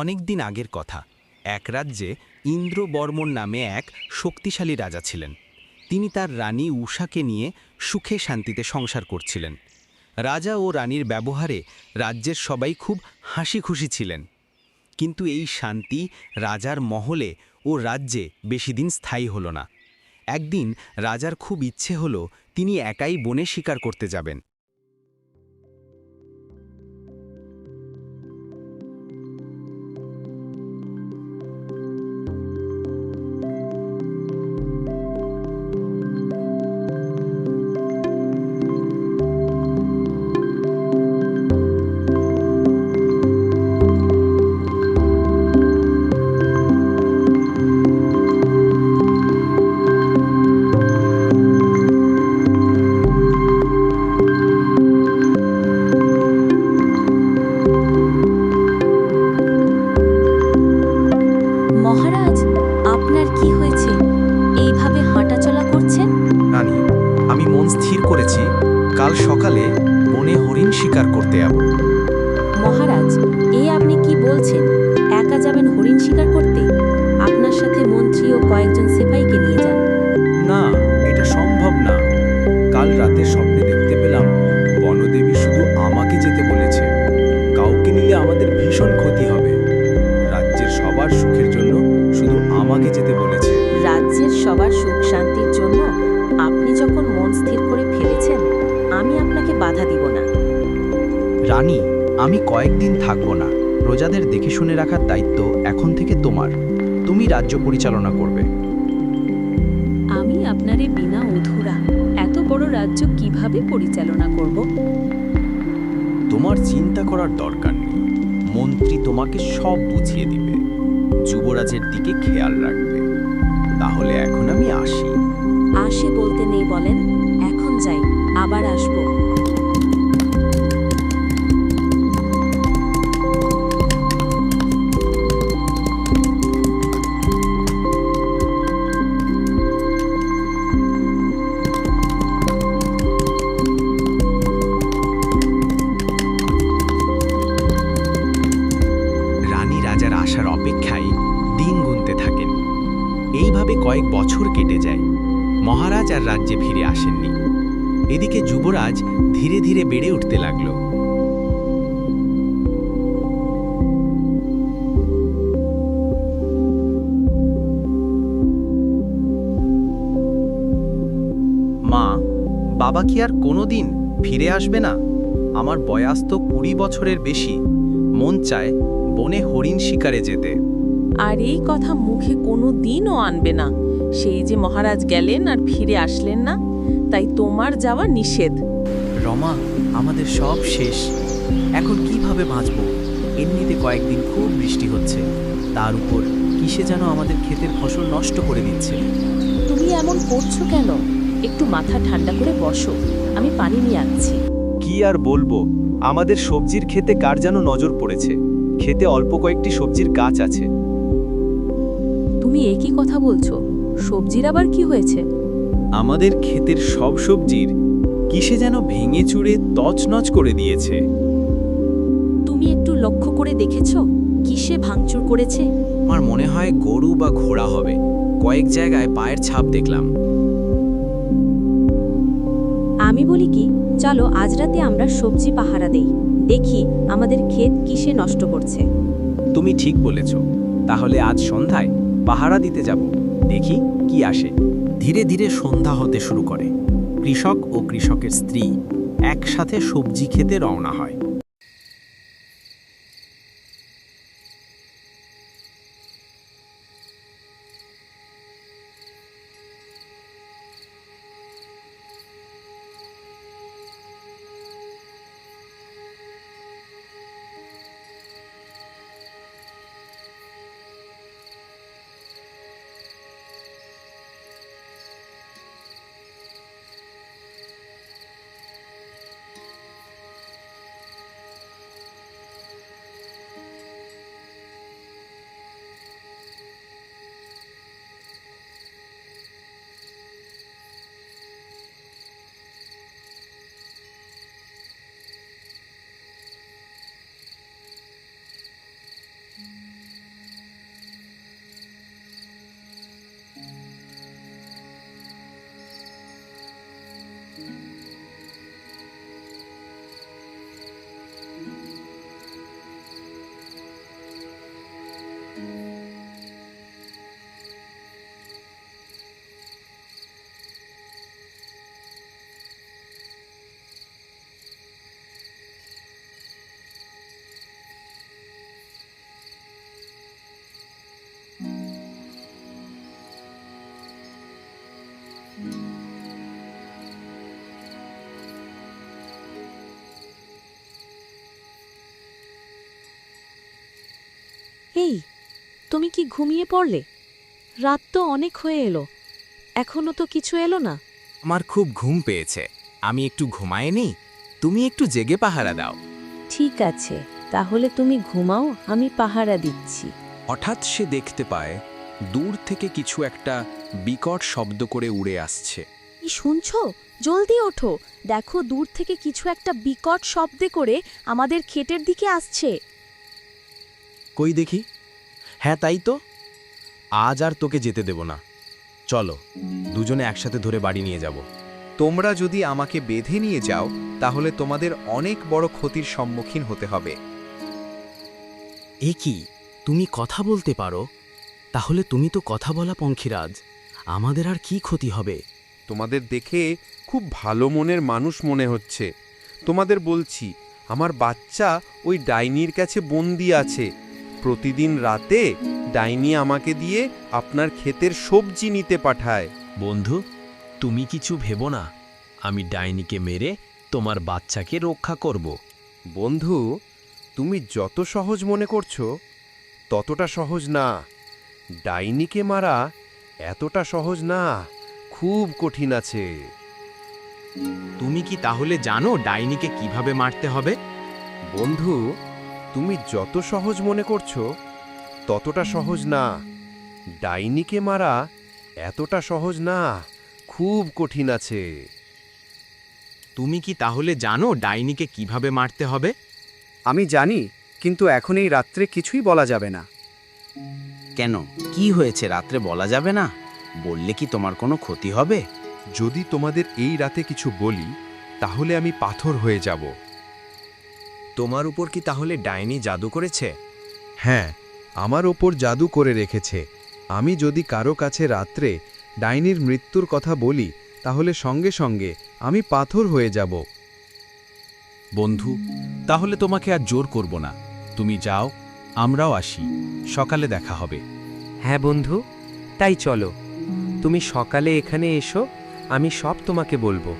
অনেক দিন আগের কথা। এক রাজ্যে ইন্দ্রবর্মন নামে এক শক্তিশালী রাজা ছিলেন। তিনি তার রানী উষাকে নিয়ে সুখে শান্তিতে সংসার করছিলেন। রাজা ও রানীর ব্যবহারে রাজ্যের সবাই খুব হাসি খুশি ছিলেন। কিন্তু এই শান্তি রাজার মহলে ও রাজ্যে বেশি দিন স্থায়ী হলো না। একদিন রাজার খুব ইচ্ছে হলো তিনি একাই বনে শিকার করতে যাবেন। সকালে বনে হরিণ শিকার করতে যাব। মহারাজ এ আপনি কি বলছেন? একা যাবেন হরিণ শিকার করতে? আপনার সাথে মন্ত্রী ও কয়েকজন সেপাইকে নিয়ে যান। না এটা সম্ভব না। কাল রাতে স্বপ্নে আমি কয়েকদিন থাকব না। প্রজাদের দেখে শুনে রাখার দায়িত্ব এখন থেকে তোমার। তুমি রাজ্য পরিচালনা করবে। আমি আপনারে বিনা অধুরা এত বড় রাজ্য কীভাবে পরিচালনা করব? তোমার চিন্তা করার দরকার নেই। মন্ত্রী তোমাকে সব বুঝিয়ে দিবে। যুবরাজের দিকে খেয়াল রাখবে। তাহলে এখন আমি আসি। আসি বলতে নেই বলেন এখন যাই আবার আসব। মহারাজ আর রাজ্যে ফিরে আসেননি। এদিকে যুবরাজ ধীরে ধীরে বেড়ে উঠতে লাগল। মা বাবা কি আর কোনোদিন ফিরে আসবে না? আমার বয়স তো কুড়ি বছরের বেশি। মন চায় বনে হরিণ শিকারে যেতে। আর এই কথা মুখে কোনো দিনও আনবে না। সেই যে মহারাজ গেলেন আর ফিরে আসলেন না তাই তোমার যাওয়া নিষেধ। রমা আমাদের সব শেষ। এখন কীভাবে বাঁচব? এমনিতে কয়েকদিন খুব বৃষ্টি হচ্ছে। তার উপর কিসে যেন আমাদের ক্ষেতের ফসল নষ্ট করে দিচ্ছে। তুমি এমন করছ কেন? একটু মাথা ঠান্ডা করে বসো আমি পানি নিয়ে আনছি কি আর বলব? আমাদের সবজির খেতে কার যেন নজর পড়েছে? খেতে অল্প কয়েকটি সবজির গাছ আছে। তুমি একই কথা বলছো সবজির আবার কি হয়েছে? আমাদের ক্ষেতের সব সবজির কিসে যেন ভেঙে চুড়ে তছনছ করে দিয়েছে। তুমি একটু লক্ষ্য করে দেখেছ কিসে ভাঙচুর করেছে? আমার মনে হয় গরু বা ঘোড়া হবে। কয়েক জায়গায় পায়ের ছাপ দেখলাম। আমি বলি কি চলো আজ রাতে আমরা সবজি পাহারা দেই। দেখি আমাদের ক্ষেত কিসে নষ্ট করছে। তুমি ঠিক বলেছ। তাহলে আজ সন্ধ্যায় পাহারা দিতে যাব। দেখি কি আসে। ধীরে ধীরে সন্ধ্যা হতে শুরু করে। কৃষক ও কৃষকের স্ত্রী একসাথে সবজি খেতে রওনা হয়। এই তুমি কি ঘুমিয়ে পড়লে? রাত তো অনেক হয়ে এলো। এখনও তো কিছু এলো না। আমার খুব ঘুম পেয়েছে। আমি একটু ঘুমায় নি তুমি একটু জেগে পাহারা দাও। ঠিক আছে তাহলে তুমি ঘুমাও আমি পাহারা দিচ্ছি। হঠাৎ সে দেখতে পায় দূর থেকে কিছু একটা বিকট শব্দ করে উড়ে আসছে। কি শুনছো? জলদি ওঠো। দেখো দূর থেকে কিছু একটা বিকট শব্দে করে আমাদের ক্ষেতের দিকে আসছে। কই দেখি? হ্যাঁ তাই তো। আজ আর তোকে যেতে দেব না। চলো দুজনে একসাথে ধরে বাড়ি নিয়ে যাব। তোমরা যদি আমাকে বেঁধে নিয়ে যাও তাহলে তোমাদের অনেক বড় ক্ষতির সম্মুখীন হতে হবে। এ কি? তুমি কথা বলতে পারো? তাহলে তুমি তো কথা বলা পঙ্খিরাজ। আমাদের আর কি ক্ষতি হবে? তোমাদের দেখে খুব ভালো মনের মানুষ মনে হচ্ছে। তোমাদের বলছি আমার বাচ্চা ওই ডাইনির কাছে বন্দি আছে। প্রতিদিন রাতে ডাইনি আমাকে দিয়ে আপনার ক্ষেতের সবজি নিতে পাঠায়। বন্ধু তুমি কিছু ভেবো না। আমি ডাইনিকে মেরে তোমার বাচ্চাকে রক্ষা করব। বন্ধু তুমি যত সহজ মনে করছ ততটা সহজ না। ডাইনিকে মারা এতটা সহজ না খুব কঠিন আছে। তুমি কি তাহলে জানো ডাইনিকে কীভাবে মারতে হবে? বন্ধু তুমি যত সহজ মনে করছ ততটা সহজ না। ডাইনিকে মারা এতটা সহজ না খুব কঠিন আছে। তুমি কি তাহলে জানো ডাইনিকে কীভাবে মারতে হবে? আমি জানি কিন্তু এখন এই রাত্রে কিছুই বলা যাবে না। কেন? কি হয়েছে রাত্রে বলা যাবে না? বললে কি তোমার কোনো ক্ষতি হবে? যদি তোমাদের এই রাতে কিছু বলি তাহলে আমি পাথর হয়ে যাব। তোমার উপর কি তাহলে ডাইনি জাদু করেছে? হ্যাঁ আমার ওপর জাদু করে রেখেছে। আমি যদি কারও কাছে রাত্রে ডাইনির মৃত্যুর কথা বলি তাহলে সঙ্গে সঙ্গে আমি পাথর হয়ে যাব। বন্ধু তাহলে তোমাকে আর জোর করব না। তুমি যাও আমরাও আসি। সকালে দেখা হবে। হ্যাঁ বন্ধু তাই চলো। তুমি সকালে এখানে এসো আমি সব তোমাকে বলব।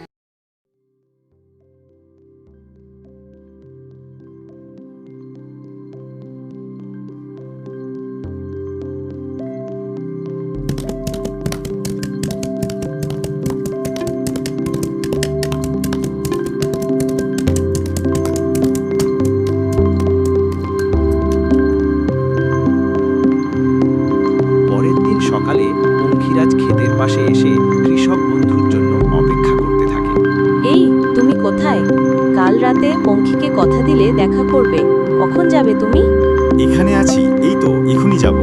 কোথায় কাল রাতে পঙ্খিকে কথা দিলে দেখা করবে। কখন যাবে তুমি? এখানে আছি, এই তো, এখনই যাব।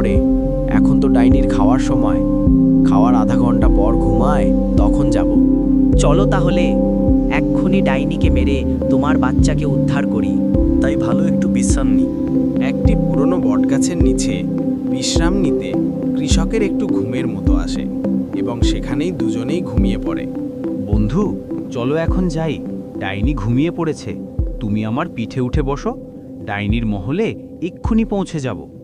পরে। এখন তো ডাইনির খাওয়ার সময়। খাওয়ার আধা ঘণ্টা পর ঘুমায় তখন যাব। চলো তাহলে এক্ষুনি ডাইনিকে মেরে তোমার বাচ্চাকে উদ্ধার করি। তাই ভালো একটু বিশ্রাম নি। একটি পুরনো বটগাছের নিচে বিশ্রাম নিতে কৃষকের একটু ঘুমের মতো আসে এবং সেখানেই দুজনেই ঘুমিয়ে পড়ে। বন্ধু চলো এখন যাই। ডাইনি ঘুমিয়ে পড়েছে। তুমি আমার পিঠে উঠে বসো। ডাইনির মহলে এক্ষুনি পৌঁছে যাব।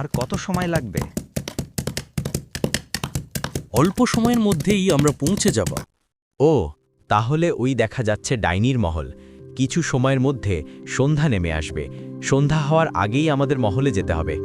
আর কত সময় লাগবে? অল্প সময়ের মধ্যেই আমরা পৌঁছে যাব। ও, তাহলে ওই দেখা যাচ্ছে ডাইনির মহল। কিছু সময়ের মধ্যে সন্ধ্যা নেমে আসবে। সন্ধ্যা হওয়ার আগেই আমাদের মহলে যেতে হবে।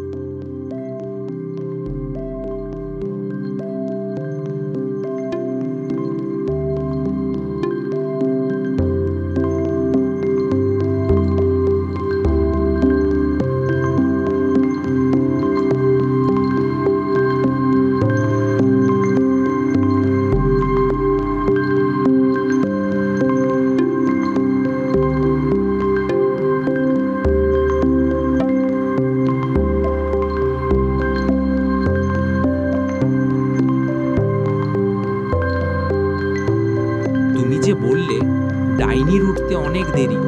যে বললে ডাইনির উঠতে অনেক দেরি।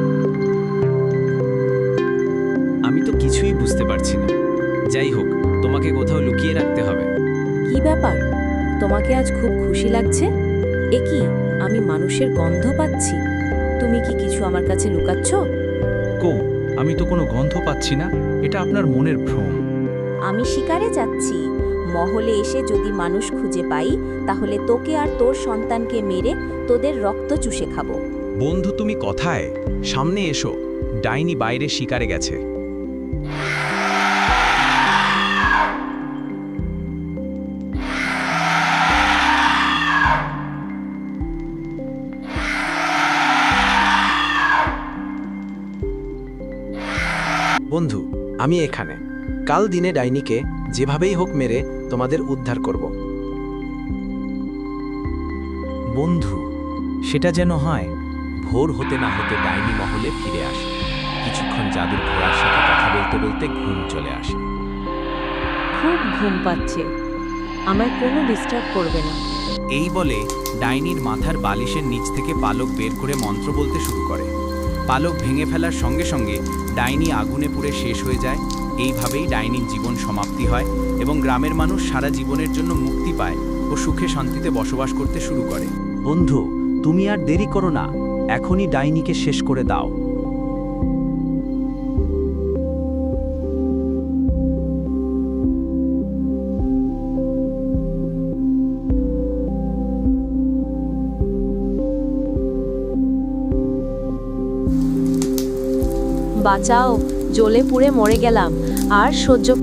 আমি তো কিছুই বুঝতে পারছি না। যাই হোক তোমাকে কোথাও লুকিয়ে রাখতে হবে। কি ব্যাপার? তোমাকে আজ খুব খুশি লাগছে? এ কি আমি মানুষের গন্ধ পাচ্ছি? তুমি কি কিছু আমার কাছে লুকাচ্ছ? কো আমি তো কোনো গন্ধ পাচ্ছি না এটা আপনার মনের ভ্রম। আমি শিকারে যাচ্ছি। মহলে এসে যদি মানুষ খুঁজে পাই, তাহলে তোকে আর তোর সন্তানকে মেরে তোদের রক্ত চুষে খাব। বন্ধু, তুমি কথায়? সামনে এসো। ডাইনি বাইরে শিকারে গেছে। বন্ধু, আমি এখানে। কাল দিনে ডাইনিকে যেভাবেই হোক মেরে তোমাদের উদ্ধার করব। বন্ধু সেটা যেন হয় ভোর হতে না হতে ডাইনি মহলে ফিরে আসে। কিছুক্ষণ জাদুর ঘোড়ার সাথে কথা বলতে বলতে ঘুম চলে আসে। খুব ঘুম পাচ্ছে। আমায় কোনো ডিস্টার্ব করবে না। এই বলে ডাইনির মাথার বালিশের নিচ থেকে পালক বের করে মন্ত্র বলতে শুরু করে। পালক ভেঙে ফেলার সঙ্গে সঙ্গে ডাইনি আগুনে পুড়ে শেষ হয়ে যায়। এইভাবেই ডাইনির জীবন সমাপ্তি হয়। এবং গ্রামের মানুষ সারা জীবনের জন্য মুক্তি পায় ও সুখে শান্তিতে বসবাস করতে শুরু করে। বন্ধু তুমি আর দেরি করো না। এখনই ডাইনিকে শেষ করে দাও। বাঁচাও জ্বলে পুড়ে মরে গেলাম। আর সহ্য